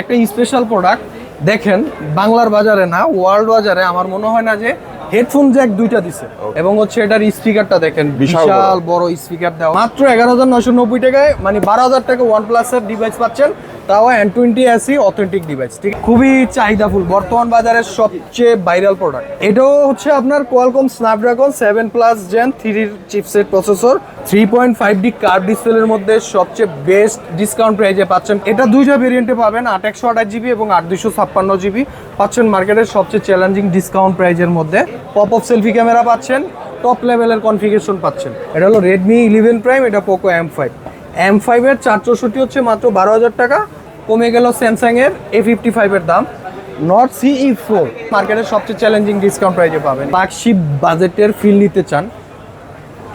একটা special product দেখেন বাংলার বাজারে না ওয়ার্ল্ড বাজারে আমার মনে হয় না যে হেডফোন জ্যাক দুইটা দিছে। এবং হচ্ছে এটার স্পিকারটা দেখেন বিশাল বড়। স্পিকার দেওয়া। মাত্র এগারো হাজার নয়শো নব্বই টাকায় মানে বারো হাজার টাকা ওয়ান প্লাসের ডিভাইস পাচ্ছেন। তাও N twenty AC authentic device ঠিক খুবই চাহিদাফুল বর্তমান বাজারের সবচেয়ে ভাইরাল প্রোডাক্ট এটাও হচ্ছে আপনার Qualcomm Snapdragon seven plus gen থ্রির chipset processor three point five D curve ডিসপ্লের মধ্যে সবচেয়ে বেস্ট ডিসকাউন্ট প্রাইজে পাচ্ছেন। এটা দুইটা ভেরিয়েন্টে পাবেন, আট একশো আঠাশ জিবি এবং আট দুশো ছাপ্পান্ন জিবি পাচ্ছেন মার্কেটের সবচেয়ে চ্যালেঞ্জিং ডিসকাউন্ট প্রাইজের মধ্যে। পপ অফ সেলফি ক্যামেরা পাচ্ছেন টপ লেভেলের কনফিগারেশন পাচ্ছেন। এটা হলো রেডমি ইলেভেন প্রাইম এটা পোকো এম ফাইভ এম ফাইভের চার চৌষট্টি হচ্ছে মাত্র বারো হাজার টাকা। কমে গেল স্যামসাংয়ের এ ফিফটি ফাইভের দাম। নট সি ই ফোর মার্কেটের সবচেয়ে চ্যালেঞ্জিং ডিসকাউন্ট প্রাইজে পাবেন। ফ্ল্যাগশিপ বাজেটের ফিল নিতে চান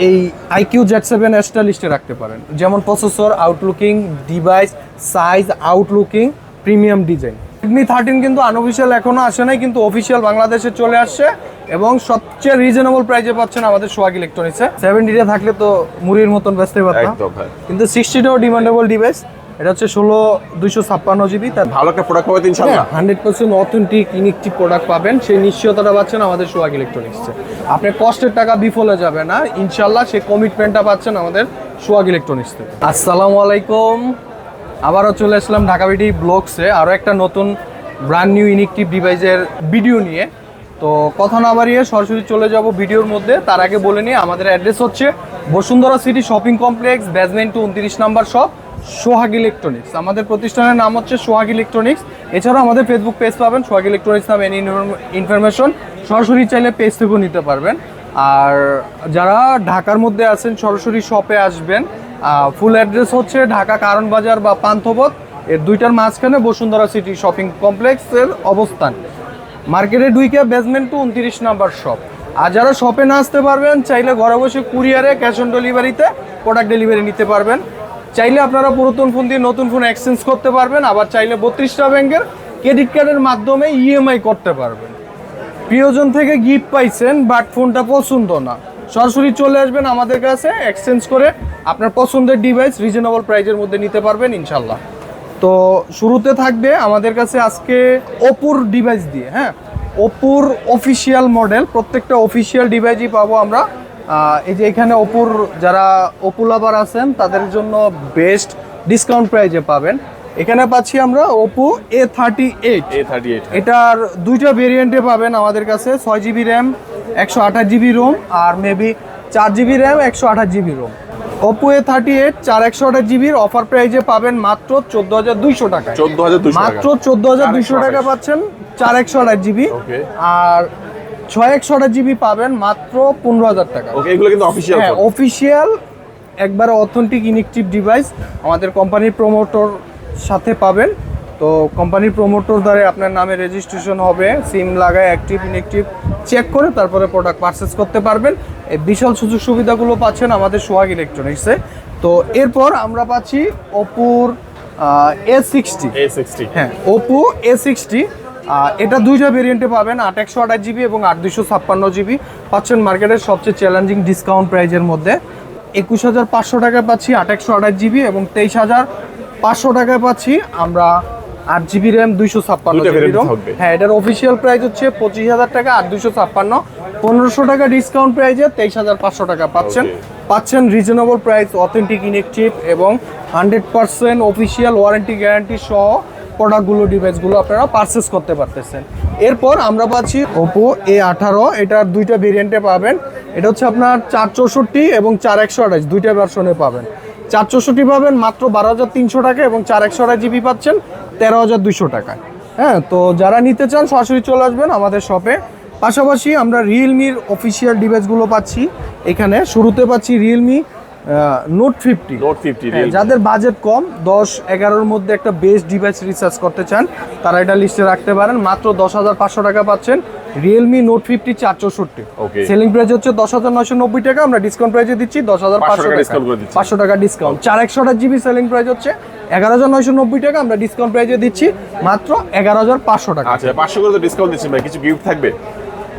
এই আইকিউ জেড সেভেন এক্সট্রা লিস্টে রাখতে পারেন। যেমন processor outlooking device size outlooking premium design Redmi thirteen কিন্তু আনঅফিসিয়াল এখনও আসে নাই কিন্তু অফিসিয়াল বাংলাদেশে চলে আসছে এবং সবচেয়ে রিজনেবল প্রাইসে পাচ্ছেন আমাদের সোয়াগ ইলেকট্রনিক্সে সেভেন্টিটা থাকলে তো মুড়ির মতন ব্যস্ত পারতাম কিন্তু সিক্সটিটাও ডিমান্ডেবল ডিভাইস এটা হচ্ছে ষোলো দুইশো ছাপ্পান্ন জিবি তার ভালো একটা প্রোডাক্ট পাবে তো ইনশাআল্লাহ hundred percent authentic inactive product পাবেন। সেই নিশ্চয়তাটা পাচ্ছেন আমাদের সোহাগ ইলেকট্রনিক্সে আপনার কষ্টের টাকা বিফলে যাবে না। ইনশাল্লাহ সেই কমিটমেন্টটা পাচ্ছেন আমাদের সোহাগ ইলেকট্রনিক্স থেকে আসসালামু আলাইকুম। আবারও চলে আসলাম ঢাকা বিডি ব্লগসে। আরও একটা নতুন ব্র্যান্ড নিউ ইনেকটিভ ডিভাইসের ভিডিও নিয়ে। তো কথা না বাড়িয়ে সরাসরি চলে যাব ভিডিওর মধ্যে। তার আগে বলে নিই, আমাদের অ্যাড্রেস হচ্ছে Bashundhara city shopping complex basement two উনত্রিশ নাম্বার শপ সোহাগ ইলেকট্রনিক্স আমাদের প্রতিষ্ঠানের নাম হচ্ছে সোহাগ ইলেকট্রনিক্স এছাড়াও আমাদের ফেসবুক পেজ পাবেন, সোহাগ ইলেকট্রনিক্স নামে এনি ইনফরমেশন সরাসরি চাইলে পেজ থেকেও নিতে পারবেন। আর যারা ঢাকার মধ্যে আছেন, সরাসরি শপে আসবেন। ফুল অ্যাড্রেস হচ্ছে ঢাকা কারণ বাজার বা পান্থপথ। এর দুইটার মাঝখানে বসুন্ধরা সিটি শপিং কমপ্লেক্সের অবস্থান। মার্কেটে ডুইকে বেসমেন্ট টু উনত্রিশ নাম্বার শপ আর যারা শপে না আসতে পারবেন, চাইলে ঘরে বসে কুরিয়ারে ক্যাশ অন ডেলিভারিতে প্রোডাক্ট ডেলিভারি নিতে পারবেন। চাইলে আপনারা পুরাতন ফোন দিয়ে নতুন ফোন এক্সচেঞ্জ করতে পারবেন, আবার চাইলে বত্রিশটা ব্যাংকের ক্রেডিট কার্ডের মাধ্যমে ইএমআই করতে পারবেন। প্রিয়জন থেকে গিফট পাইছেন বাট ফোনটা পছন্দ না। সরাসরি চলে আসবেন আমাদের কাছে এক্সচেঞ্জ করে আপনার পছন্দের ডিভাইস রিজনেবল প্রাইজের মধ্যে নিতে পারবেন ইনশাল্লাহ তো শুরুতে থাকবে আমাদের কাছে আজকে ওপুর ডিভাইস দিয়ে হ্যাঁ? ওপুর অফিসিয়াল মডেল প্রত্যেকটা অফিসিয়াল ডিভাইসই পাবো আমরা। এই যে এখানে ওপুর যারা ওপো লাভার আছেন, তাদের জন্য বেস্ট ডিসকাউন্ট প্রাইজে পাবেন। এখানে পাচ্ছি আমরা Oppo A thirty eight A thirty eight এটার দুইটা ভেরিয়েন্টে পাবেন আমাদের কাছে ছয় জিবি র্যাম একশো আঠাশ জিবি রোম আর মেবি চার জিবি র্যাম একশো আঠাশ GB ROM Oppo A thirty eight চার একশো আঠাশ জিবির অফার প্রাইজে পাবেন মাত্র চোদ্দ হাজার দুইশো টাকা চোদ্দ হাজার মাত্র চোদ্দ হাজার দুইশো টাকা পাচ্ছেন চার একশো আঠাশ জিবি আর ছয় একশো আঠাশ জিবি পাবেন মাত্র পনেরো হাজার টাকা। ওকে এগুলো কিন্তু অফিসিয়াল অফিসিয়াল একবার অথেন্টিক ইনেকটিভ ডিভাইস আমাদের কোম্পানির প্রমোটর সাথে পাবেন। তো কোম্পানির প্রমোটর দ্বারা আপনার নামে রেজিস্ট্রেশন হবে সিম লাগায় অ্যাক্টিভ ইনেকটিভ চেক করে তারপরে প্রোডাক্ট পারচেস করতে পারবেন। এই বিশাল সুযোগ সুবিধাগুলো পাচ্ছেন আমাদের সোহাগ ইলেকট্রনিক্সে তো এরপর আমরা পাচ্ছি ওপুর এ সিক্সটি এ সিক্সটি হ্যাঁ ওপো এ সিক্সটি এটা দুইটা ভেরিয়েন্টে পাবেন আট একশো আঠাশ জিবি এবং আট দুশো ছাপ্পান্ন জিবি। পাচ্ছেন মার্কেটের সবচেয়ে চ্যালেঞ্জিং ডিসকাউন্ট প্রাইজের মধ্যে। একুশ হাজার পাঁচশো টাকায় পাচ্ছি আট একশো আঠাশ জিবি এবং তেইশ হাজার পাঁচশো টাকায় পাচ্ছি। আমরা আট জিবি র্যাম দুইশো ছাপ্পান্ন। হ্যাঁ এটার অফিসিয়াল প্রাইস হচ্ছে পঁচিশ হাজার টাকা আট দুশো ছাপ্পান্ন। পনেরোশো টাকা ডিসকাউন্ট প্রাইজে তেইশ হাজার পাঁচশো টাকা পাচ্ছেন। পাচ্ছেন রিজনেবল প্রাইস অথেন্টিক ইনেকটিভ এবং hundred percent official warranty guarantee সহ প্রোডাক্টগুলো ডিভাইসগুলো আপনারা পারচেস করতে পারতেছেন। এরপর আমরা পাচ্ছি ওপো এ আঠারো। এটার দুইটা ভেরিয়েন্টে পাবেন। এটা হচ্ছে আপনার চার চৌষট্টি এবং চার একশো আঠাশ। দুইটা ভার্সনে পাবেন। চার চৌষট্টি পাবেন মাত্র বারো হাজার তিনশো টাকা এবং চার একশো আঠাশ জিবি পাচ্ছেন তেরো হাজার দুইশো টাকায় হ্যাঁ তো যারা নিতে চান সরাসরি চলে আসবেন আমাদের শপে। পাশাপাশি আমরা রিয়েলমির অফিসিয়াল ডিভাইসগুলো পাচ্ছি। এখানে শুরুতে পাচ্ছি Realme note fifty note fifty যাদের বাজেট কম দশ এগারোর মধ্যে একটা বেস্ট ডিভাইস রিসার্চ করতে চান তারা এটা লিস্টে রাখতে পারেন। মাত্র দশ হাজার পাঁচশো টাকা পাচ্ছেন। রিয়েলমি নোট ফিফটি চার চৌষট্টি. সেলিং প্রাইস হচ্ছে দশ হাজার নয়শো নব্বই টাকা আমরা ডিসকাউন্ট প্রাইসে দিচ্ছি দশ হাজার পাঁচশো টাকা দিচ্ছি। পাঁচশো টাকা ডিসকাউন্ট চার একশো জিবি সেলিং প্রাইস হচ্ছে এগারো হাজার নয়শো নব্বই টাকা আমরা ডিসকাউন্ট প্রাইসে দিচ্ছি মাত্র এগারো হাজার পাঁচশো টাকা। আচ্ছা পাঁচশো করে ডিসকাউন্ট দিচ্ছেন ভাই কিছু গিফট থাকবে?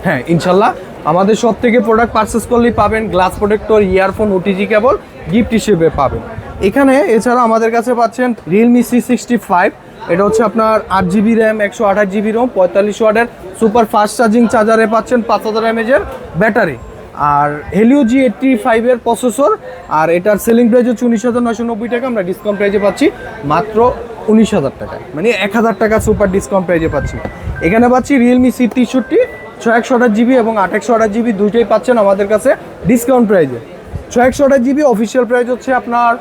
হ্যাঁ ইনশাল্লাহ। আমাদের সব থেকে প্রোডাক্ট পারচেস করলেই পাবেন glass protector earphone OTG cable gift হিসেবে পাবেন। এখানে এছাড়া আমাদের কাছে পাচ্ছেন রিয়েলমি সি সিক্সটি ফাইভ এটা হচ্ছে আপনার আট জিবি র্যাম একশো আঠাশ জিবি রোম পঁয়তাল্লিশ ওয়াটের সুপার ফাস্ট চার্জিং চার্জারে পাচ্ছেন পাঁচ হাজার এমএজের ব্যাটারি। আর হেলিও জি এইটটি ফাইভের প্রসেসর আর এটার সেলিং প্রাইস হচ্ছে উনিশ হাজার নশো নব্বই টাকা, আমরা ডিসকাউন্ট প্রাইজে পাচ্ছি মাত্র উনিশ হাজার টাকা মানে এক হাজার টাকা সুপার ডিসকাউন্ট প্রাইজে পাচ্ছি। এখানে পাচ্ছি রিয়েলমি সি তেষট্টি, ছয় একশো আঠাশ জিবি এবং আট একশো আঠাশ জিবি দুইটাই পাচ্ছেন আমাদের কাছে ডিসকাউন্ট প্রাইজে ছয় একশো আঠাশ জিবি অফিসিয়াল প্রাইস হচ্ছে আপনার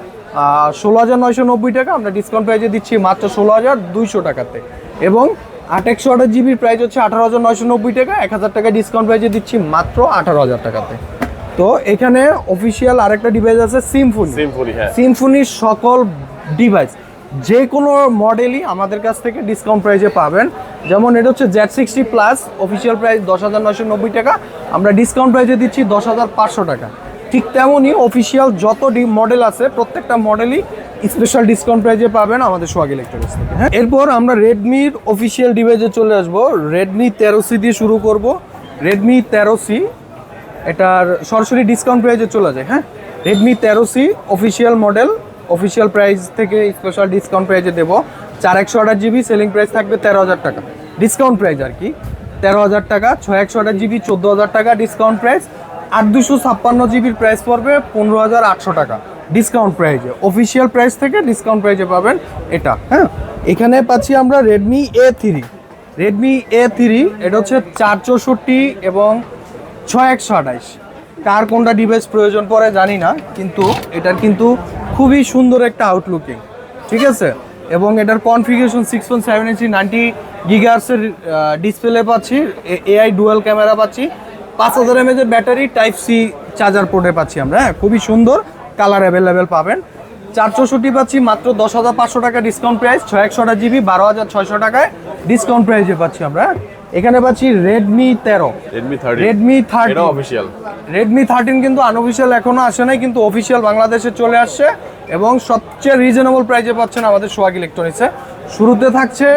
ষোলো হাজার নয়শো নব্বই টাকা। আমরা ডিসকাউন্ট প্রাইজে দিচ্ছি মাত্র ষোলো হাজার দুইশো টাকাতে। এবং আট একশো আঠাশ জিবির প্রাইস হচ্ছে আঠারো হাজার নয়শো নব্বই টাকা। এক হাজার টাকা ডিসকাউন্ট প্রাইজে দিচ্ছি মাত্র আঠারো হাজার টাকাতে। তো এখানে অফিসিয়াল আরেকটা ডিভাইস আছে সিমফোনি সিম্পলি হ্যাঁ। সিমফোনির সকল ডিভাইস যে কোনো মডেলই আমাদের কাছ থেকে ডিসকাউন্ট প্রাইসে পাবেন। যেমন এটা হচ্ছে জ্যাট সিক্সটি প্লাস অফিসিয়াল প্রাইস দশ হাজার নয়শো নব্বই টাকা। আমরা ডিসকাউন্ট প্রাইজে দিচ্ছি দশ হাজার পাঁচশো টাকা। ঠিক তেমনই অফিসিয়াল যত মডেল আছে, প্রত্যেকটা মডেলই স্পেশাল ডিসকাউন্ট প্রাইজে পাবেন আমাদের সোয়াগ ইলেকট্রনিক্স থেকে। হ্যাঁ? এরপর আমরা রেডমির অফিসিয়াল ডিভাইসে চলে আসব। রেডমি তেরো সি দিয়ে শুরু করব। রেডমি তেরো সি এটার সরাসরি ডিসকাউন্ট প্রাইজে চলে যায়। হ্যাঁ? রেডমি তেরো C official model official price থেকে স্পেশাল ডিসকাউন্ট প্রাইজে দেবো। চার একশো আঠাশ জিবি সেলিং প্রাইস থাকবে তেরো হাজার টাকা। ডিসকাউন্ট প্রাইস আর কি। তেরো হাজার টাকা, ছয় একশো আঠাশ জিবি, চোদ্দ হাজার টাকা ডিসকাউন্ট প্রাইস আট দুশো ছাপ্পান্ন জিবির প্রাইস পড়বে পনেরো হাজার আটশো টাকা। ডিসকাউন্ট প্রাইজে অফিসিয়াল প্রাইস থেকে ডিসকাউন্ট প্রাইজে পাবেন এটা। হ্যাঁ? এখানে পাচ্ছি আমরা Redmi A three Redmi A three এটা হচ্ছে চার চৌষট্টি এবং ছয় একশো আঠাইশ কার কোনটা ডিভাইস প্রয়োজন পড়ে জানি না, কিন্তু এটার কিন্তু খুবই সুন্দর একটা আউটলুকিং ঠিক আছে? এবং এটার configuration six point seven inch ninety গিগার্সের display পাচ্ছি। এআই ডুয়াল ক্যামেরা পাচ্ছি। পাঁচ হাজার এমএজের ব্যাটারি টাইপ সি চার্জার পোর্টে পাচ্ছি আমরা হ্যাঁ খুবই সুন্দর কালার অ্যাভেলেবেল পাবেন। চার চৌষট্টি পাচ্ছি মাত্র দশ হাজার পাঁচশো টাকা ডিসকাউন্ট প্রাইস ছয় একশোটা জিবি বারো হাজার ছয়শো টাকায় ডিসকাউন্ট প্রাইসে পাচ্ছি আমরা হ্যাঁ? এখানে পাচ্ছি রেডমি তেরো। রেডমি থার্টি রেডমি থার্টি এটা অফিসিয়াল রেডমি থার্টিন কিন্তু আনঅফিসিয়াল এখনও আসে নাই কিন্তু অফিসিয়াল বাংলাদেশে চলে আসছে এবং সবচেয়ে রিজনেবল প্রাইসে পাচ্ছেন আমাদের সোয়াগ ইলেকট্রনিক্সে শুরুতে থাকছে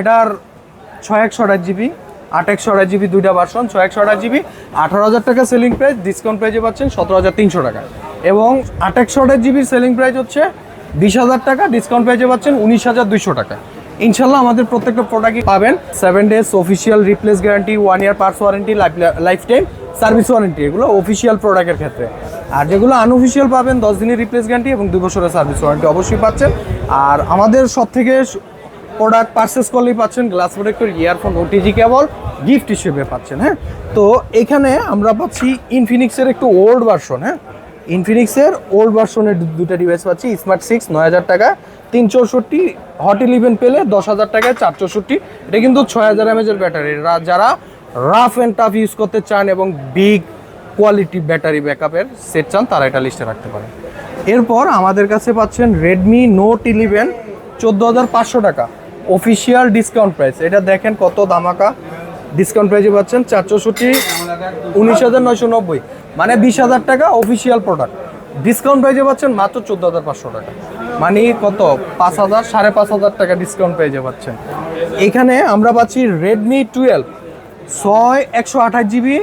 এটার ছয় একশো আঠাশ জিবি আট একশো আঠাশ জিবি দুইটা ভার্সন ছয় একশো আঠাশ জিবি, আঠারো হাজার টাকা সেলিং প্রাইস ডিসকাউন্ট প্রাইসে পাচ্ছেন সতেরো হাজার তিনশো টাকা। এবং আট একশো আঠাশ জিবির সেলিং প্রাইস হচ্ছে বিশ হাজার টাকা ডিসকাউন্ট প্রাইসে পাচ্ছেন উনিশ হাজার দুইশো টাকা। ইনশাল্লাহ আমাদের প্রত্যেকটা প্রোডাক্টই পাবেন seven days official replace guarantee one year parts warranty life time service warranty এগুলো অফিসিয়াল প্রোডাক্টের ক্ষেত্রে। আর যেগুলো আনঅফিসিয়াল পাবেন, দশ দিনের রিপ্লেস গ্যারান্টি এবং দুই বছরের সার্ভিস ওয়ারেন্টি অবশ্যই পাচ্ছেন। আর আমাদের সব থেকে প্রোডাক্ট পারচেস করলেই পাচ্ছেন glass protector earphone OTG cable gift হিসেবে পাচ্ছেন হ্যাঁ? তো এখানে আমরা পাচ্ছি ইনফিনিক্সের একটু ওল্ড ভার্সন হ্যাঁ? ইনফিনিক্সের ওল্ড ভার্সনের দুটো ডিভাইস পাচ্ছি স্মার্ট সিক্স নয় হাজার টাকা, তিন চৌষট্টি হট ইলেভেন পেলে দশ হাজার টাকায় চার চৌষট্টি, এটা কিন্তু ছয় হাজার এমএজের ব্যাটারি যারা রাফ অ্যান্ড টাফ ইউজ করতে চান এবং বিগ কোয়ালিটি ব্যাটারি ব্যাকআপের সেট চান, তারা এটা লিস্টে রাখতে পারেন। এরপর আমাদের কাছে পাচ্ছেন রেডমি নোট ইলেভেন চোদ্দ হাজার পাঁচশো টাকা। অফিসিয়াল ডিসকাউন্ট প্রাইস এটা দেখেন কত দামাকা ডিসকাউন্ট প্রাইসে পাচ্ছেন চার চৌষট্টি উনিশ হাজার নয়শো নব্বই। মানে বিশ হাজার টাকা অফিসিয়াল প্রোডাক্ট ডিসকাউন্ট প্রাইসে পাচ্ছেন মাত্র চোদ্দ হাজার পাঁচশো টাকা। মানে কত? পাঁচ হাজার সাড়ে পাঁচ হাজার টাকা ডিসকাউন্ট প্রাইসে পাচ্ছেন। এখানে আমরা পাচ্ছি রেডমি টুয়েলভ ছয় একশো আঠাশ জিবি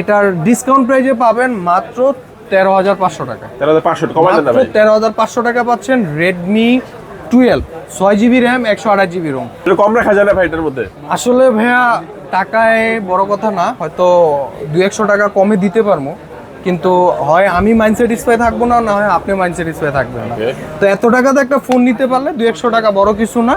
এটার ডিসকাউন্ট প্রাইসে পাবেন মাত্র তেরো হাজার পাঁচশো টাকা। তেরো হাজার পাঁচশো ভাই। তেরো হাজার পাঁচশো টাকা পাচ্ছেন রেডমি টুয়েলভ ছয় জিবি র্যাম একশো আঠাশ জিবি রোম কম রাখা যায় না ভাই এটার মধ্যে? আসলে ভাইয়া টাকায় বড় কথা না হয়তো দু একশো টাকা কমে দিতে পারব কিন্তু হয় আমি মাইন্ড স্যাটিসফাই থাকব না না হয় আপনি মাইন্ড স্যাটিসফাই থাকবেন না। তো এত টাকাতে একটা ফোন নিতে পারলে দু একশো টাকা বড় কিছু না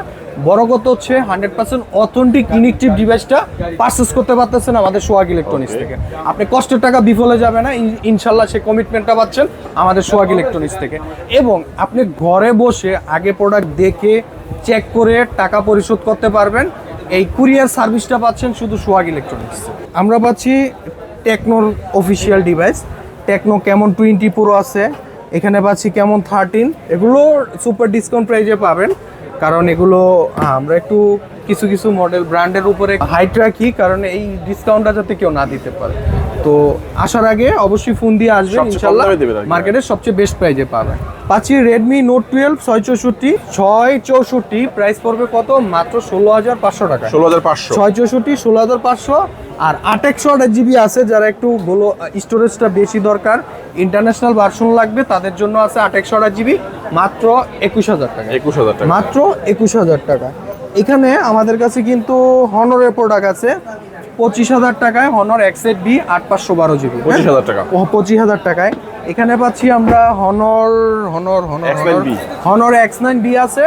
বড় কথা হচ্ছে হান্ড্রেড পার্সেন্ট অথেন্টিক ইনেকটিভ ডিভাইসটা পারচেস করতে পারতেছেন আমাদের সোয়াগ ইলেকট্রনিক্স থেকে। আপনি কষ্টের টাকা বিফলে যাবে না ইনশাল্লাহ সে কমিটমেন্টটা পাচ্ছেন আমাদের সোয়াগ ইলেকট্রনিক্স থেকে। এবং আপনি ঘরে বসে আগে প্রোডাক্ট দেখে চেক করে টাকা পরিশোধ করতে পারবেন, এই কুরিয়ার সার্ভিসটা পাচ্ছেন শুধু সোয়াগ ইলেকট্রনিক্স আমরা পাচ্ছি টেকনোর official device Tecno Camon twenty pro আছে এখানে পাচ্ছি কেমন থার্টিন এগুলো সুপার ডিসকাউন্ট প্রাইজে পাবেন। কারণ এগুলো আমরা একটু কিছু কিছু মডেল ব্র্যান্ডের উপরে হাইট রাখি কারণ এই ডিসকাউন্টটা যাতে কেউ না দিতে পারে। তো আসার আগে অবশ্যই ফোন দিয়ে আসবেন কম ইনশাল্লাহ। মার্কেটের সবচেয়ে বেস্ট প্রাইজে পাবেন। পাচ্ছি রেডমি নোট টুয়েলভ ছয় চৌষট্টি ছয় চৌষট্টি প্রাইস পড়বে কত? মাত্র ষোলো হাজার পাঁচশো টাকা ষোলো হাজার পাঁচশো। ছয় চৌষট্টি ষোলো হাজার পাঁচশো আর আট একশো আট জিবি আছে যারা একটু গুলো স্টোরেজটা বেশি দরকার। ইন্টারন্যাশনাল ভার্সন লাগবে তাদের জন্য আছে আট একশো আট জিবি মাত্র একুশ হাজার টাকা একুশ হাজার টাকা। মাত্র একুশ হাজার টাকা এখানে আমাদের কাছে কিন্তু হনরের প্রোডাক্ট আছে। পঁচিশ হাজার টাকায় হনর এক্সেট বি আট পাঁচশো বারো জিবি পঁচিশ হাজার টাকা। পঁচিশ হাজার টাকায়। এখানে পাচ্ছি আমরা Honor Honor Honor X9B Honor X nine B আছে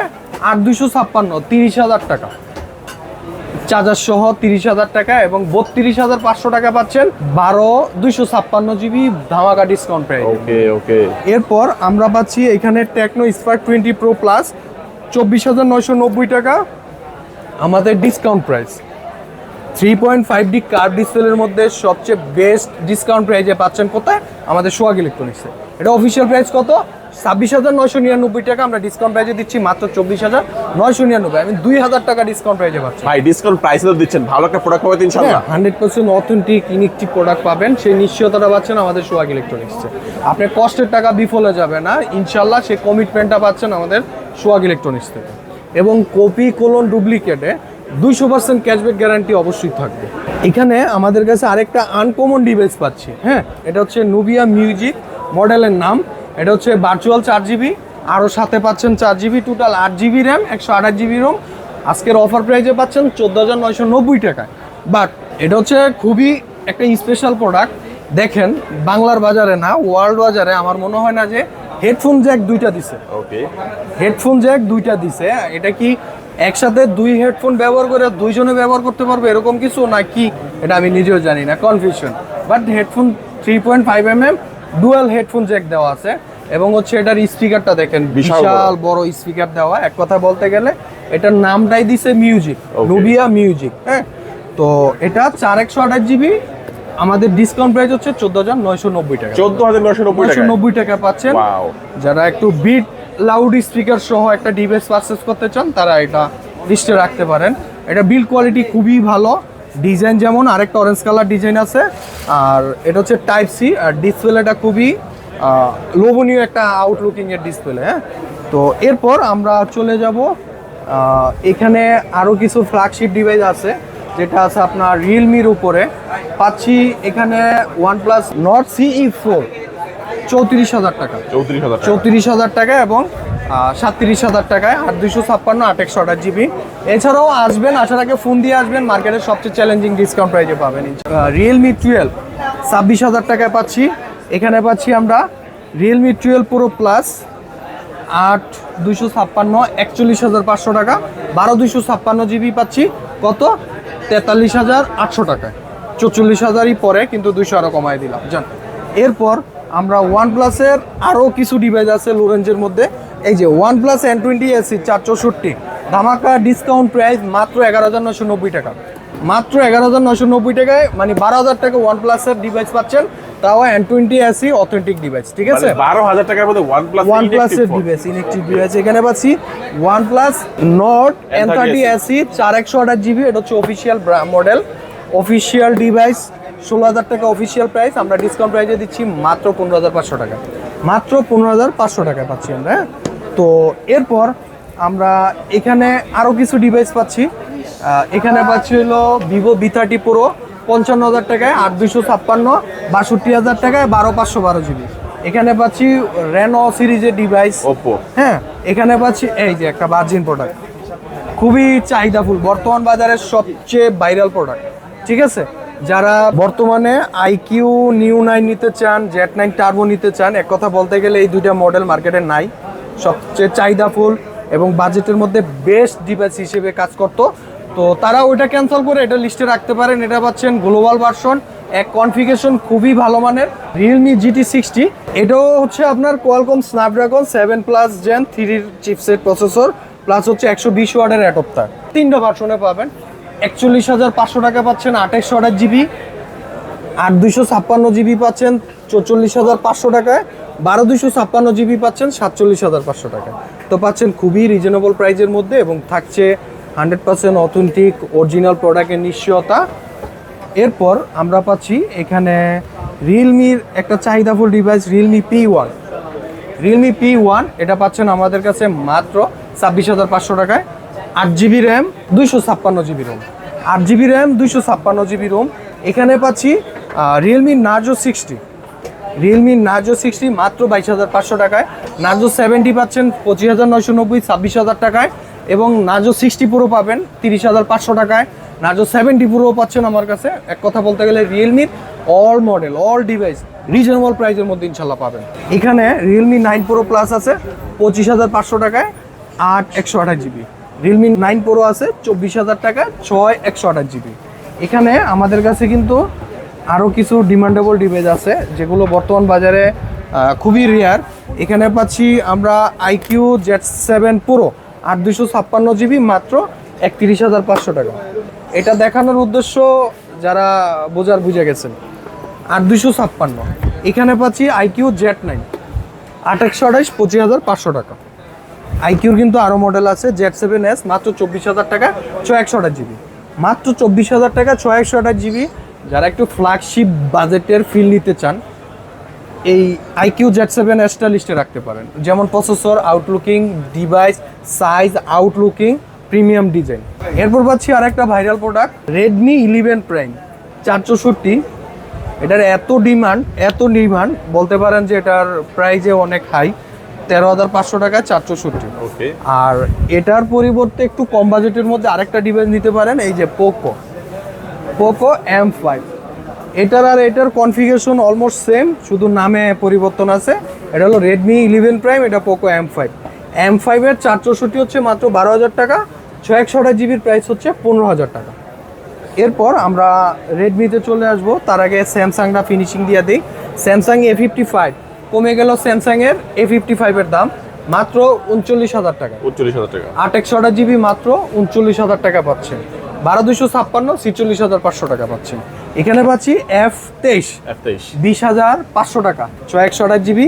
আট দুশো ছাপ্পান্ন তিরিশ হাজার টাকা। চার্জার সহ তিরিশ হাজার টাকা এবং বত্রিশ হাজার পাঁচশো টাকা পাচ্ছেন বারো দুইশো ছাপ্পান্ন জিবি ধামাকা ডিসকাউন্ট প্রাইস ওকে ওকে। এরপর আমরা পাচ্ছি এখানে Tecno Spark twenty pro plus চব্বিশ হাজার নয়শো নব্বই টাকা। আমাদের discount price three point five D curve ডিসপ্লের মধ্যে সবচেয়ে বেস্ট ডিসকাউন্ট প্রাইজে পাচ্ছেন কোথায়? আমাদের সোয়াগ ইলেকট্রনিক্সে এটা অফিসিয়াল প্রাইস কত? ছাব্বিশ হাজার নয়শো নিরানব্বই টাকা। আমরা ডিসকাউন্ট প্রাইজে দিচ্ছি মাত্র চব্বিশ হাজার নয়শো নিরানব্বই। আমি দুই হাজার টাকা ডিসকাউন্ট প্রাইজে পাচ্ছি। ভাই ডিসকাউন্ট প্রাইস তো দিচ্ছেন। ভালো একটা প্রোডাক্ট পাবেন ইনশাল্লাহ hundred percent authentic inactive product পাবেন। সেই নিশ্চয়তাটা পাচ্ছেন আমাদের সোয়াগ ইলেকট্রনিক্সে আপনার কষ্টের টাকা বিফলে যাবে না। ইনশাল্লাহ সেই কমিটমেন্টটা পাচ্ছেন আমাদের সোয়াগ ইলেকট্রনিক্স থেকে। এবং কপি কোলন ডুপ্লিকেটে দুইশো পার্সেন্ট ক্যাশব্যাক গ্যারান্টি অবশ্যই থাকবে। এখানে আমাদের কাছে আরেকটা আনকমন ডিভাইস পাচ্ছি হ্যাঁ? এটা হচ্ছে নুবিয়া মিউজিক মডেলের নাম। এটা হচ্ছে ভার্চুয়াল চার জিবি আরও সাথে পাচ্ছেন চার জিবি টোটাল আট জিবি র্যাম একশো আঠাশ জিবি রোম আজকের অফার প্রাইজে পাচ্ছেন চোদ্দ হাজার নয়শো নব্বই টাকায় বাট এটা হচ্ছে খুবই একটা স্পেশাল প্রোডাক্ট দেখেন, বাংলার বাজারে না ওয়ার্ল্ড বাজারে আমার মনে হয় না যে হেডফোন জ্যাক দুইটা দিছে। ওকে হেডফোন জ্যাক দুইটা দিছে। এটা কি একসাথে দুই হেডফোন ব্যবহার করে দুইজনে ব্যবহার করতে পারবে এরকম কিছু না কি এটা আমি নিজেও জানি না confusion but headphone three point five M M dual headphone jack দেওয়া আছে এবং হচ্ছে এটার স্পিকারটা দেখেন বিশাল বড়। স্পিকার দেওয়া। এক কথা বলতে গেলে এটার নামটাই দিছে মিউজিক. নুবিয়া মিউজিক হ্যাঁ? তো এটা চার একশো আঠাশ জিবি আমাদের ডিসকাউন্ট প্রাইস হচ্ছে চোদ্দ হাজার নয়শো নব্বই টাকা। চোদ্দ হাজার নয়শো নব্বই টাকা নব্বই টাকা পাচ্ছেন। যারা একটু বিট লাউড স্পিকার সহ একটা ডিভাইস পারচেস করতে চান তারা এটা লিস্টে রাখতে পারেন। এটা বিল্ড কোয়ালিটি খুবই ভালো। ডিজাইন যেমন আরেকটা অরেঞ্জ কালার ডিজাইন আছে। আর এটা হচ্ছে টাইপ সি আর ডিসপ্লেটা খুবই লোভনীয় একটা আউটলুকিং এর ডিসপ্লে হ্যাঁ? তো এরপর আমরা চলে যাব এখানে আরও কিছু ফ্ল্যাগশিপ ডিভাইস আছে। যেটা আছে আপনার রিয়েলমির উপরে। পাচ্ছি এখানে ওয়ানপ্লাস নট সিই ফোর চৌত্রিশ হাজার টাকা। চৌত্রিশ হাজার চৌত্রিশ হাজার টাকা এবং সাতত্রিশ হাজার টাকায় আট দুশো ছাপ্পান্ন আট একশো আঠাশ জিবি। এছাড়াও আসবেন আসার আগে ফোন দিয়ে আসবেন মার্কেটের সবচেয়ে চ্যালেঞ্জিং ডিসকাউন্ট প্রাইজে পাবেন রিয়েলমি টুয়েলভ ছাব্বিশ হাজার টাকায় পাচ্ছি। এখানে পাচ্ছি আমরা রিয়েলমি টুয়েলভ প্রো প্লাস আট দুশো ছাপ্পান্ন একচল্লিশ হাজার পাঁচশো টাকা। বারো দুশো ছাপ্পান্ন জিবি পাচ্ছি। কত? তেতাল্লিশ হাজার আটশো টাকায়। চৌচল্লিশ হাজারই পরে কিন্তু দুইশো আরও কমায় দিলাম। জান, এরপর আমরা ওয়ান প্লাসের আরও কিছু ডিভাইস আছে লোরেঞ্জের মধ্যে। এই যে one plus N twenty SE চার চৌষট্টি, ধামাকা ডিসকাউন্ট প্রাইস মাত্র এগারো হাজার নশো নব্বই টাকা। মাত্র এগারো হাজার নশো নব্বই টাকায় মানে বারো হাজার টাকা ওয়ান প্লাসের ডিভাইস পাচ্ছেন। তাও N twenty SE authentic device ঠিক আছে? মানে বারো হাজার টাকার মধ্যে ওয়ান প্লাস ওয়ান প্লাসের ডিভাইস ইলেকট্রিক ডিভাইস এখানে পাচ্ছি one plus Nord N thirty SE চার একশো আঠাশ জিবি এটা হচ্ছে অফিসিয়াল মডেল অফিসিয়াল ডিভাইস ষোলো হাজার টাকা অফিসিয়াল প্রাইস আমরা ডিসকাউন্ট প্রাইসে দিচ্ছি মাত্র পনেরো হাজার পাঁচশো টাকা। মাত্র পনেরো হাজার পাঁচশো টাকা পাচ্ছি আমরা হ্যাঁ? তো এরপর আমরা এখানে আরও কিছু ডিভাইস পাচ্ছি। এখানে পাচ্ছি হলো ভিভো বি থার্টি প্রো পঞ্চান্ন হাজার টাকায় আট দুশো ছাপ্পান্ন বাষট্টি হাজার টাকায় বারো পাঁচশো বারো জিবি। এখানে পাচ্ছি রেনো সিরিজের ডিভাইস ওপো হ্যাঁ এখানে পাচ্ছি এই যে একটা ভার্জিন প্রোডাক্ট খুবই চাহিদাফুল বর্তমান বাজারের সবচেয়ে ভাইরাল প্রোডাক্ট ঠিক আছে? যারা বর্তমানে আইকিউ নিউ নাইন নিতে চান জেট নাইন টার্বো নিতে চান এক কথা বলতে গেলে এই দুইটা মডেল মার্কেটে নাই। সবচেয়ে চাহিদাফুল এবং বাজেটের মধ্যে বেস্ট ডিভাইস হিসেবে কাজ করতো তো তারা ওইটা ক্যান্সেল করে এটা লিস্টে রাখতে পারেন। এটা পাচ্ছেন গ্লোবাল ভার্সন এক কনফিগেশন খুবই ভালো মানের। রিয়েলমি জিটি সিক্সটি এটাও হচ্ছে আপনার Qualcomm Snapdragon seven plus gen থ্রির চিপসেট প্রসেসর প্লাস হচ্ছে একশো বিশ ওয়ার্ডের অ্যাডপ্টার তিনটা ভার্সনে পাবেন। একচল্লিশ হাজার পাঁচশো টাকা পাচ্ছেন আঠাশশো আঠাশ জিবি আট দুশো ছাপ্পান্ন জিবি পাচ্ছেন চৌচল্লিশ হাজার পাঁচশো টাকায়। বারো দুশো ছাপ্পান্ন জিবি পাচ্ছেন সাতচল্লিশ হাজার পাঁচশো টাকায়। তো পাচ্ছেন খুবই রিজনেবল প্রাইজের মধ্যে এবং থাকছে হান্ড্রেড পার্সেন্ট অথেন্টিক, অরিজিনাল প্রোডাক্টের নিশ্চয়তা। এরপর আমরা পাচ্ছি এখানে রিয়েলমির একটা চাহিদাফুল device Realme P one Realme P one এটা পাচ্ছেন আমাদের কাছে মাত্র ছাব্বিশ হাজার পাঁচশো টাকায়। আট জিবি র্যাম দুইশো ছাপ্পান্ন জিবি রোম আট জিবি র্যাম দুইশো ছাপ্পান্ন জিবি রোম এখানে পাচ্ছি Realme Narzo sixty Realme Narzo sixty মাত্র বাইশ হাজার পাঁচশো টাকায়। নার্জো সেভেন্টি পাচ্ছেন পঁচিশ হাজার নয়শো নব্বই, ছাব্বিশ হাজার টাকায়। এবং নার্জো সিক্সটি পুরো পাবেন, তিরিশ হাজার পাঁচশো টাকায়। নার্জো সেভেন্টি পুরো পাচ্ছেন আমার কাছে। এক কথা বলতে গেলে রিয়েলমির all model all device reasonable প্রাইসের মধ্যে ইনশাল্লাহ পাবেন। এখানে রিয়েলমি নাইন প্রো প্লাস আছে, পঁচিশ হাজার পাঁচশো টাকায়, আট একশো আঠাশ জিবি। রিয়েলমি নাইন প্রো আছে, চব্বিশ হাজার টাকা ছয় একশো আঠাশ জিবি। এখানে আমাদের কাছে কিন্তু আরও কিছু ডিমান্ডেবল ডিভাইস আছে, যেগুলো বর্তমান বাজারে খুবই রেয়ার এখানে পাচ্ছি আমরা আইকিউ জেড সেভেন প্রো আট দুশো ছাপ্পান্ন জিবি মাত্র একত্রিশ হাজার পাঁচশো টাকা। এটা দেখানোর উদ্দেশ্য যারা বোঝার বুঝে গেছেন। আট দুশো ছাপ্পান্ন। এখানে পাচ্ছি আইকিউ জেড নাইন। আট একশো আঠাইশ পঁচিশ হাজার পাঁচশো টাকা। আইকিউর কিন্তু আরও মডেল আছে, জেড সেভেন এস, মাত্র চব্বিশ হাজার টাকা, ছয় একশো আঠাশ জিবি। মাত্র চব্বিশ হাজার টাকা, ছয় একশো আঠাশ জিবি। যারা একটু ফ্ল্যাগশিপ বাজেটের ফিল নিতে চান এই আইকিউ জেড সেভেন এসটা লিস্টে রাখতে পারেন। যেমন processor outlooking device size outlooking premium design এরপর পাচ্ছি আরেকটা viral product Redmi eleven prime চার চৌষট্টি এটার এত ডিমান্ড এত ডিমান্ড বলতে পারেন যে এটার প্রাইজে অনেক হাই তেরো হাজার পাঁচশো টাকা চার চৌষট্টি ওকে। আর এটার পরিবর্তে একটু কম বাজেটের মধ্যে আরেকটা ডিভাইস নিতে পারেন এই যে পোকো পোকো এম ফাইভ এটার আর এটার কনফিগারেশন অলমোস্ট সেম শুধু নামে পরিবর্তন আছে। এটা হলো রেডমি ইলেভেন প্রাইম এটা পোকো এম ফাইভ এম ফাইভের চার চৌষট্টি হচ্ছে মাত্র বারো হাজার টাকা ছয় একশো জিবির প্রাইস হচ্ছে পনেরো হাজার টাকা। এরপর আমরা রেডমিতে চলে আসব। তার আগে স্যামসাংটা ফিনিশিং দিয়ে দিই। স্যামসাং এ ফিফটি ফাইভ কমে গেল স্যামসাংয়ের এ ফিফটি ফাইভের দাম মাত্র উনচল্লিশ হাজার টাকা। উনচল্লিশ হাজার টাকা। আট একশো আঠাশ জিবি মাত্র উনচল্লিশ হাজার টাকা পাচ্ছেন। বারো দুশো ছাপ্পান্ন ছিচল্লিশ হাজার পাঁচশো টাকা পাচ্ছেন। এখানে পাচ্ছি এফ তেইশ এফ বিশ হাজার পাঁচশো টাকা। ছয় একশো আঠাশ জিবি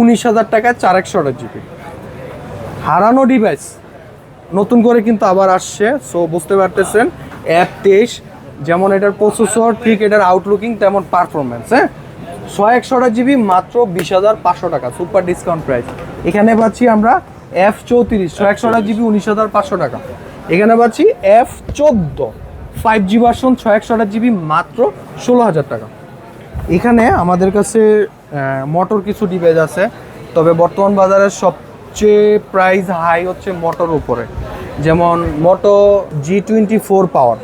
উনিশ হাজার টাকা চার একশো আঠাশ জিবি। হারানো ডিভাইস নতুন করে কিন্তু আবার আসছে সো বুঝতে পারতেছেন অ্যাপ তেইশ যেমন এটার প্রসেসর ঠিক এটার আউটলুকিং তেমন পারফরমেন্স হ্যাঁ? ছয় একশো আঠাশ জিবি মাত্র বিশ হাজার পাঁচশো টাকা সুপার ডিসকাউন্ট প্রাইস এখানে পাচ্ছি আমরা এফ চৌত্রিশ ছয় একশো আঠাশ জিবি উনিশ হাজার পাঁচশো টাকা। এখানে পাচ্ছি এফ চোদ্দ। ফাইভ জি ভার্সন ছয় একশো আঠাশ জিবি মাত্র ষোলো হাজার টাকা। এখানে আমাদের কাছে মোটর কিছু ডিভাইস আছে তবে বর্তমান বাজারে সবচেয়ে প্রাইস হাই হচ্ছে মোটর উপরে। যেমন মোটো জি টোয়েন্টি ফোর পাওয়ার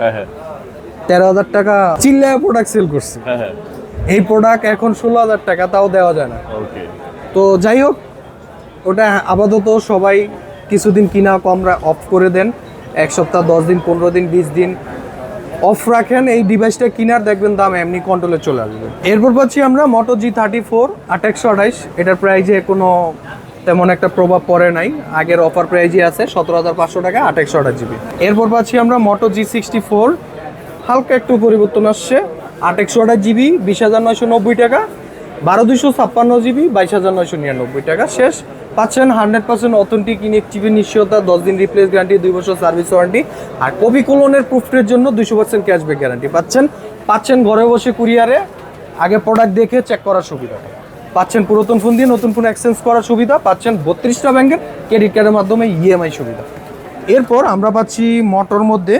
তেরো হাজার টাকা চিল্লায় প্রোডাক্ট সেল করছে। হ্যাঁ হ্যাঁ। এই প্রোডাক্ট এখন ষোলো হাজার টাকা তাও দেওয়া যায় না। তো যাই হোক ওটা আপাতত সবাই কিছুদিন কিনা কমরা অফ করে দেন। এক সপ্তাহ দশ দিন পনেরো দিন বিশ দিন অফ রাখেন, এই ডিভাইসটা কিনার দেখবেন দাম এমনি কন্ট্রোলে চলে আসবে। এরপর পাচ্ছি আমরা মোটো জি থার্টি ফোর একশো আঠাইশ। এটার প্রাইজে কোনো তেমন একটা প্রভাব পড়ে নাই। আগের অফার প্রাইজই আছে সতেরো হাজার পাঁচশো টাকা একশো আঠাশ জিবি। এরপর পাচ্ছি আমরা মোটো জি সিক্সটি ফোর হালকা একটু পরিবর্তন আসছে আট একশো আঠাশ জিবি, বিশ হাজার নয়শো নব্বই টাকা। বারো দুশো ছাপ্পান্ন জিবি, বাইশ হাজার নয়শো নিরানব্বই টাকা। শেষ, পাচ্ছেন হান্ড্রেড পার্সেন্ট অথেন্টিক ইনেকটিভি নিশ্চয়তা, দশ দিন রিপ্লেস গ্যারান্টি, দুই বছর সার্ভিস ওয়ারেন্টি। আর কপি কোলনের প্রুফের জন্য দুশো পার্সেন্ট ক্যাশব্যাক গ্যারান্টি। পাচ্ছেন পাচ্ছেন ঘরে বসে কুরিয়ারে। আগে প্রোডাক্ট দেখে চেক করার সুবিধা পাচ্ছেন পুরাতন ফোন দিয়ে নতুন ফোন এক্সচেঞ্জ করার সুবিধা। পাচ্ছেন বত্রিশটা ব্যাংকের ক্রেডিট কার্ডের মাধ্যমে ইএমআই সুবিধা। এরপর আমরা পাচ্ছি মোটর মধ্যে,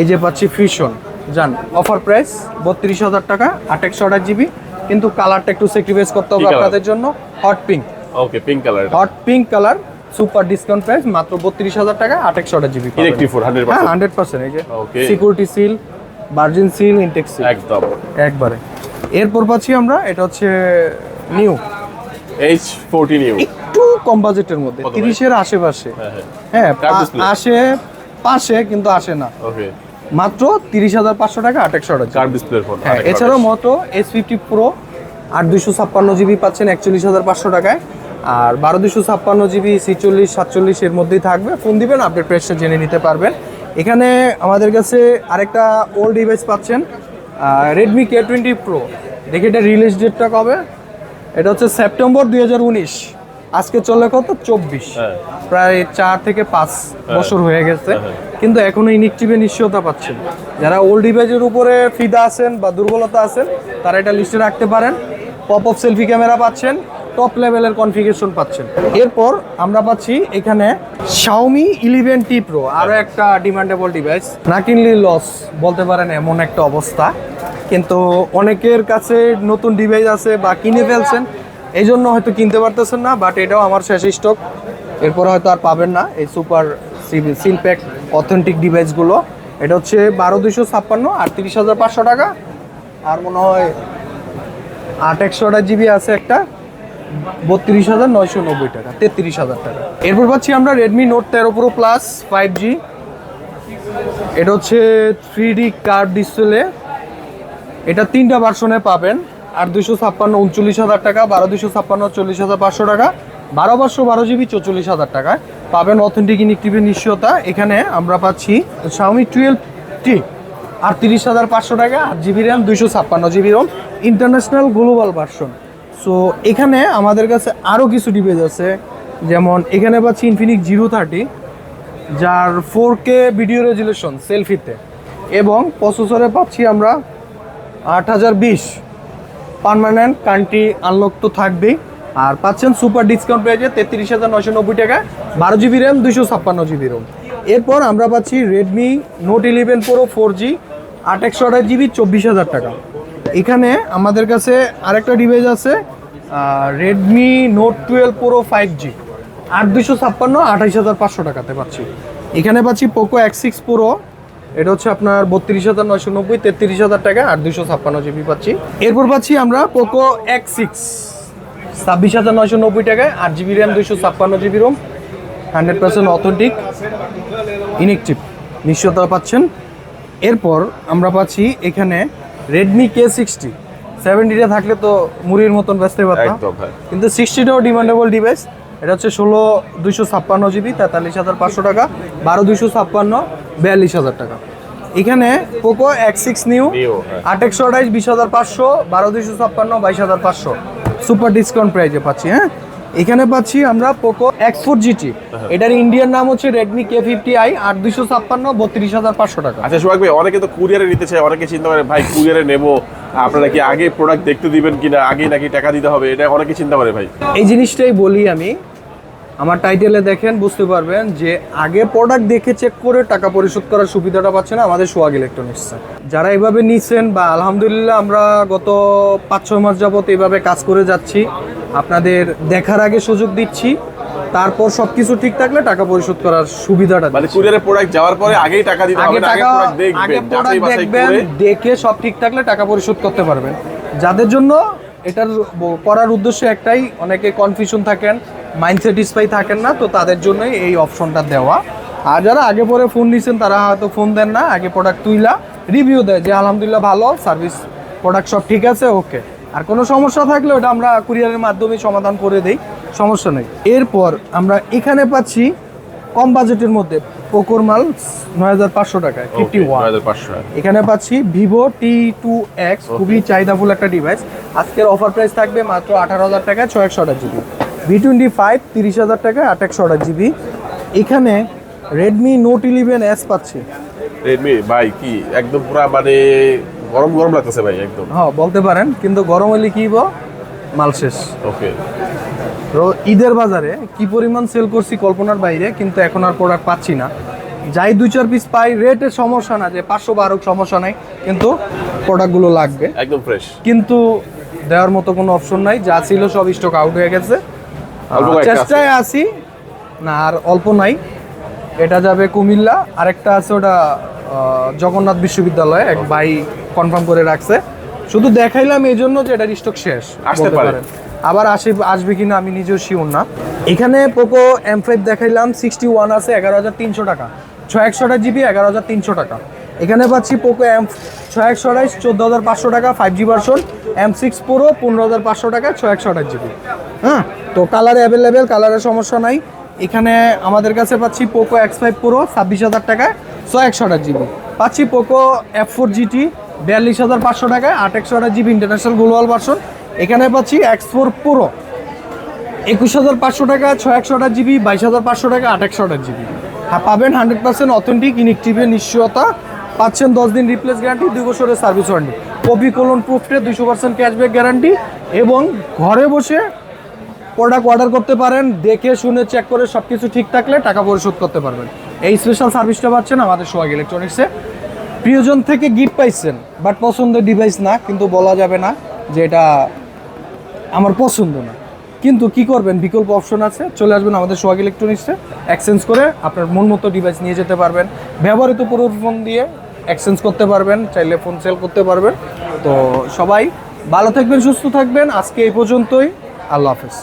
এই যে পাচ্ছি ফিশন যান অফার প্রাইস বত্রিশ হাজার টাকা, আট একশো আঠাশ জিবি। কিন্তু কালারটা একটু স্যাক্রিফাইস করতে হবে আপনাদের জন্য hot pink okay pink colour hot pink colour super discount price মাত্র বত্রিশ হাজার টাকা আট একশো আঠাশ জিবি। ইলেকট্রিক ফোর হান্ড্রেড হ্যাঁ হান্ড্রেড পার্সেন্ট এই যে. Security seal virgin seal intact seal একদম। একবারে। এরপর পাচ্ছি আমরা এটা হচ্ছে নিউ এইচ ফোরটিন ইউ একটু কম বাজেটের মধ্যে? তিরিশের আশেপাশে। হ্যাঁ হ্যাঁ। হ্যাঁ? আসে পাশে কিন্তু আসে না। ওকে মাত্র তিরিশ হাজার পাঁচশো টাকা আট একশো কার ডিসপ্লে ফোন হ্যাঁ এছাড়াও মোটো এস ফিফটি প্রো আট দুশো ছাপ্পান্ন জিবি পাচ্ছেন একচল্লিশ হাজার পাঁচশো টাকায়। আর বারো দুশো ছাপ্পান্ন জিবি ছিচল্লিশ সাতচল্লিশ এর মধ্যেই থাকবে। ফোন দিবেন আপডেট প্রেসটা জেনে নিতে পারবেন। এখানে আমাদের কাছে আরেকটা ওল্ড ডিভাইস পাচ্ছেন রেডমি কে টোয়েন্টি প্রো দেখি এটা রিলিজ ডেটটা কবে? এটা হচ্ছে সেপ্টেম্বর দুই হাজার উনিশ। আজকে চলে কত? চব্বিশ। হ্যাঁ। প্রায় চার থেকে পাঁচ বছর হয়ে গেছে। হ্যাঁ। কিন্তু এখনও ইনিকটিভে নিশ্চয়তা পাচ্ছেন। যারা ওল্ড ডিভাইসের উপরে ফিদা আছেন বা দুর্বলতা আছেন তারা এটা লিস্টে রাখতে পারেন। পপ অফ সেলফি ক্যামেরা পাচ্ছেন টপ লেভেলের কনফিগারেশন পাচ্ছেন। এরপর আমরা পাচ্ছি এখানে Xiaomi ইলেভেন টি প্রো আরও একটা ডিমান্ডেবল ডিভাইস না কিনলে লস বলতে পারেন এমন একটা অবস্থা। কিন্তু অনেকের কাছে নতুন ডিভাইস আছে বা কিনে ফেলছেন এই জন্য হয়তো কিনতে পারতেছেন না বাট এটাও আমার শেষ স্টক এরপর হয়তো আর পাবেন না এই সুপার সিল প্যাক অথেন্টিক ডিভাইসগুলো এটা হচ্ছে বারো দুশো ছাপ্পান্ন, আটত্রিশ হাজার পাঁচশো টাকা। আর মনে হয় আট একশোটা জিবি আছে একটা, বত্রিশ হাজার নয়শো নব্বই টাকা, তেত্রিশ হাজার টাকা। এরপর পাচ্ছি আমরা রেডমি নোট তেরো প্রো প্লাস ফাইভ জি এটা হচ্ছে থ্রি ডি কার্ড ডিসপ্লে এটা তিনটা ভার্সনে পাবেন। আর দুশো ছাপ্পান্ন উনচল্লিশ হাজার টাকা, বারো দুশো ছাপ্পান্ন চল্লিশ হাজার পাঁচশো টাকা, বারো পাঁচশো বারো জিবি চৌচল্লিশ হাজার টাকায় পাবেন অথেন্টিক ইনেকটিভের নিশ্চয়তা। এখানে আমরা পাচ্ছি শাওমি টুয়েলভ টি আর তিরিশ হাজার পাঁচশো টাকা, আট জিবি র্যাম দুশো ছাপ্পান্ন GB ROM international global version so এখানে আমাদের কাছে আরও কিছু ডিভাইস আছে। যেমন এখানে পাচ্ছি ইনফিনিক্স জিরো থার্টি যার ফোর কে ভিডিও রেজুলেশন সেলফিতে এবং প্রসেসরে পাচ্ছি আমরা আট হাজার বিশ। পারমানেন্ট কান্ট্রি আনলক তো থাকবেই। আর পাচ্ছেন সুপার ডিসকাউন্ট প্রাইজে তেত্রিশ হাজার নশো নব্বই টাকা, বারো জিবি র্যাম দুশো ছাপ্পান্ন জিবি রোম এরপর আমরা পাচ্ছি Redmi note eleven pro four G আট একশো আঠাশ জিবি চব্বিশ হাজার টাকা। এখানে আমাদের কাছে আরেকটা ডিভাইস আছে Redmi note twelve pro five G আট দুশো ছাপ্পান্ন, আঠাইশ হাজার পাঁচশো টাকাতে পাচ্ছি। এখানে পাচ্ছি পোকো এক্স সিক্স প্রো এটা হচ্ছে আপনার বত্রিশ হাজার নয়শো নব্বই তেত্রিশ হাজার টাকা আর দুশো ছাপ্পান্ন জিবি পাচ্ছি। এরপর পাচ্ছি আমরা পোকো এক্স সিক্স ছাব্বিশ হাজার নয়শো নব্বই টাকায় আট জিবি র্যাম দুশো ছাপ্পান্ন GB ROM hundred percent authentic inactive নিশ্চয়তা পাচ্ছেন। এরপর আমরা পাচ্ছি এখানে রেডমি কে সিক্সটি সেভেন্টিটা থাকলে তো মুড়ির মতন ব্যস্ত পারতাম। কিন্তু সিক্সটিটাও ডিমান্ডেবল ডিভাইস এটা হচ্ছে ষোলো দুইশো ছাপ্পান্ন জিবি তেতাল্লিশ হাজার পাঁচশো টাকা বারো দুইশো ছাপ্পান্ন বিয়াল্লিশ হাজার টাকা। এখানে পোকো এক্স সিক্স নিউ। আট একশো আঠাইশ বিশ হাজার পাঁচশো বারো দুইশো ছাপ্পান্ন বাইশ হাজার পাঁচশো। সুপার ডিসকাউন্ট প্রাইজে পাচ্ছি হ্যাঁ? এখানে পাচ্ছি আমরা পোকো এক্স ফোর জিটি এটার ইন্ডিয়ান নাম হচ্ছে রেডমি কে ফিফটি আই আট দুইশো ছাপ্পান্ন বত্রিশ হাজার পাঁচশো টাকা। আচ্ছা সোহাগ ভাই অনেকে তো কুরিয়ারে নিতে চায় অনেকে চিন্তা করে ভাই কুরিয়ারে নেব আপনারা কি আগে প্রোডাক্ট দেখতে দিবেন কিনা আগে নাকি টাকা দিতে হবে? এটা অনেকে চিন্তা করে ভাই। এই জিনিসটাই বলি আমি আমার টাইটেলে দেখেন বুঝতে পারবেন যে আগে প্রোডাক্ট দেখে চেক করে টাকা পরিশোধ করার সুবিধাটা পাচ্ছে না আমাদের সোয়াগ ইলেকট্রনিক্সে যারা এইভাবে নিচ্ছেন বা আলহামদুলিল্লাহ আমরা গত পাঁচ ছয় মাস যাবত এইভাবে কাজ করে যাচ্ছি আপনাদের দেখার আগে সুযোগ দিচ্ছি তারপর সবকিছু ঠিক থাকলে টাকা পরিশোধ করার সুবিধাটা মানে। কুরিয়ারে প্রোডাক্ট যাওয়ার পরে আগেই টাকা দিতে হবে আগে দেখবেন প্রোডাক্ট দেখবেন দেখে সব ঠিক থাকলে টাকা পরিশোধ করতে পারবেন। যাদের জন্য এটার করার উদ্দেশ্য একটাই অনেকে কনফিউশন থাকেন মাইন্ড স্যাটিসফাই থাকেন না তো তাদের জন্যই এই অপশনটা দেওয়া। আর যারা আগে পরে ফোন নিছেন তারা হয়তো ফোন দেন না আগে প্রোডাক্ট তুইলা রিভিউ দেয় যে আলহামদুলিল্লাহ ভালো সার্ভিস প্রোডাক্ট সব ঠিক আছে ওকে আর কোনো সমস্যা থাকলে ওটা আমরা কুরিয়ারের মাধ্যমে সমাধান করে দেই সমস্যা নেই। এরপর আমরা এখানে পাচ্ছি কম বাজেটের মধ্যে পোকোর মাল নয় হাজার পাঁচশো টাকায় ফিফটি ওয়ান এখানে পাচ্ছি ভিভো টি টু এক্স খুবই চাহিদাফুল একটা ডিভাইস আজকের অফার প্রাইস থাকবে মাত্র আঠারো হাজার টাকায় ছয় একশো জিবি ভি টোয়েন্টি ফাইভ তিরিশ হাজার টাকা আট একশো আঠাশ জিবি। এখানে রেডমি নোট ইলেভেন এস পাচ্ছি। রেডমি ভাই কি একদম পুরা মানে গরম গরম লাগতেছে ভাই একদম। হ্যাঁ বলতে পারেন কিন্তু গরম হলে কি? মাল শেষ। ওকে তো ঈদের বাজারে কি পরিমাণ সেল করছি কল্পনার বাইরে কিন্তু এখন আর প্রোডাক্ট পাচ্ছি না। যাই দুই চার পিস পাই রেটের সমস্যা না যে পাঁচশো বারো সমস্যা নাই কিন্তু প্রোডাক্টগুলো লাগবে। একদম ফ্রেশ কিন্তু দেওয়ার মতো কোনো অপশন নাই যা ছিল সব স্টক আউট হয়ে গেছে। চেষ্টায় আছি। না আর অল্প নাই। এটা যাবে কুমিল্লা আরেকটা আছে ওটা জগন্নাথ বিশ্ববিদ্যালয়ে এক ভাই কনফার্ম করে রাখছে। শুধু দেখাইলাম এই জন্য যে এটার স্টক শেষ আসতে। পারেন। আবার আসে আসবে কিনা আমি নিজেও শিওর না। এখানে পোকো এম ফাইভ দেখাইলাম সিক্সটি ওয়ান আছে এগারো হাজার তিনশো টাকা। ছয় একশো আঠাশ জিবি এগারো হাজার তিনশো টাকা। এখানে পাচ্ছি পোকো এম ছয় একশো আঠাশ, চোদ্দ হাজার পাঁচশো টাকা five G version M six pro পনেরো হাজার পাঁচশো টাকা, ছয় একশো আঠাশ জিবি হ্যাঁ? তো কালার অ্যাভেলেবেল কালারের সমস্যা নাই। এখানে আমাদের কাছে পাচ্ছি পোকো এক্স ফাইভ প্রো ছাব্বিশ হাজার টাকায় ছয় একশো আঠাশ জিবি পাচ্ছি পোকো এফ ফোর জিটি বিয়াল্লিশ হাজার পাঁচশো টাকায় আট একশো আঠাশ জিবি ইন্টারন্যাশনাল গ্লোবাল ভার্সন এখানে পাচ্ছি এক্স ফোর প্রো একুশ হাজার পাঁচশো টাকা, ছয় একশো আঠাশ জিবি বাইশ হাজার পাঁচশো টাকা, আট একশো আঠাশ জিবি হ্যাঁ পাবেন হান্ড্রেড পার্সেন্ট অথেন্টিক ইনেকটিভের নিশ্চয়তা। পাচ্ছেন দশ দিন রিপ্লেস গ্যারান্টি দুই বছরের সার্ভিস ওয়ারেন্টি কপি কোলন প্রুফটে দুশো পার্সেন্ট ক্যাশব্যাক গ্যারান্টি এবং ঘরে বসে প্রোডাক্ট অর্ডার করতে পারেন, দেখে, শুনে চেক করে সব কিছু ঠিক থাকলে টাকা পরিশোধ করতে পারবেন। এই স্পেশাল সার্ভিসটা পাচ্ছেন আমাদের সোহাগ ইলেকট্রনিক্সে প্রিয়জন থেকে গিফট পাইছেন বাট পছন্দের ডিভাইস না, কিন্তু বলা যাবে না যে এটা আমার পছন্দ না। কিন্তু কি করবেন? বিকল্প অপশন আছে, চলে আসবেন আমাদের সোহাগ ইলেকট্রনিক্সে এক্সচেঞ্জ করে আপনার মন মতো ডিভাইস নিয়ে যেতে পারবেন। ব্যবহৃত পুরো ফোন দিয়ে এক্সচেঞ্জ করতে পারবেন, চাইলে ফোন সেল করতে পারবেন। তো সবাই ভালো থাকবেন, সুস্থ থাকবেন। আজকে এই পর্যন্তই। আল্লাহ হাফেজ।